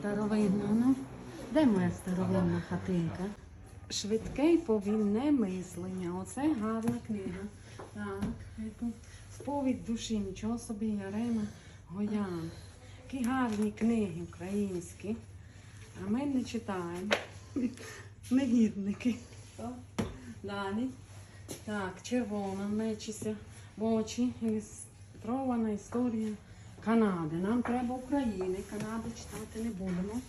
Старовинна, ну. Де моя старовинна хатинка? Швидке й повільне мислення. Оце гарна книга. Так, сповідь душі, нічого собі Ярема Гоян. Які гарні книги українські. А ми не читаємо. Негідники. Далі. Так, червона, мечися в очі. Ілюстрована історія Канади. Нам треба України. Канади читати не будемо.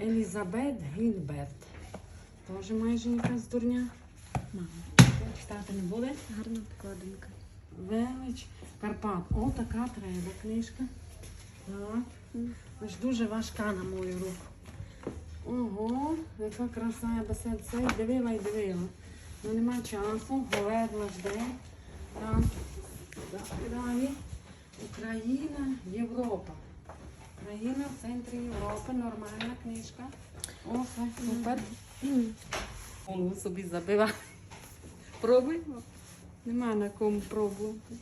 Елізабет Гільберт. Теж майже якась дурня. Мама. Читати не буде. Гарна обкладинка. Велич Карпат. О, така треба книжка. Так. Дуже важка на мою руку. Ого, яка краса, я би це дивила і дивила. Ну нема часу, говорила жде. Так. Далі. Україна, Європа. Україна в центрі Європи, нормальна книжка. О, супер. Голову собі забива. Пробуємо. Нема на кому пробувати.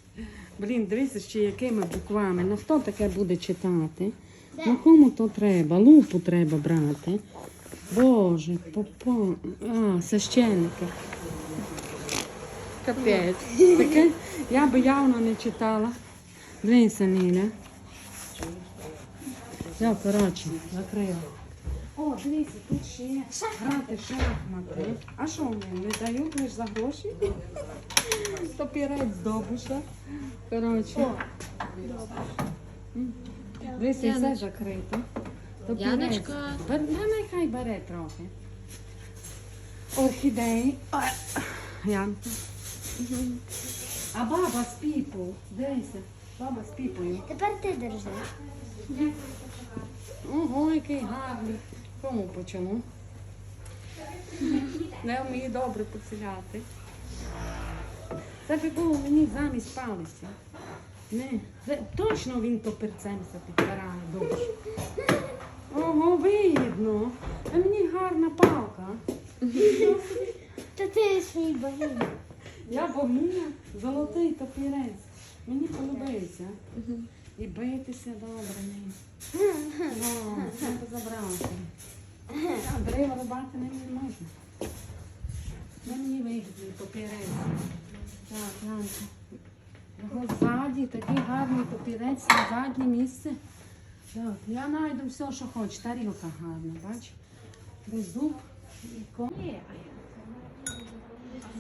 Блін, дивіться, ще якими буквами. Ну хто таке буде читати? Ну кому то треба? Лупу треба брати. Боже, попо. А, священники. Капець. Таке я би явно не читала. Дивіться, Ніля. Я, коротше, закрила. О, дивіться, тут ще є грати шахмати. А що мені, не дають лише за гроші? Стопірець здобуша. Коротше. Дивіться, все закрито. Топірець. Яночка. Бер- Та нехай бере трохи. Орхідеї. Янка. А баба з піпою. Дивися, баба з піпою. Тепер ти держи. Ого, який гарний. Кому по чому? Не вміє добре поціляти. Це би мені замість палиця. Не, це, точно він топірцемся підпирає добре. Ого, видно. А мені гарна палка. Та ти свій богиня. Я богиня, золотий топірець. Мені подобається. І битися добре. О, я позабралася. А дерева рубати не можна. Ну, мені вигідний папірець. Так, Янка. Його ззаді, такий гарний папірець на заднє місце. Так, я знайду все, що хочу. Тарілка гарна, бач? Тризуб і ко.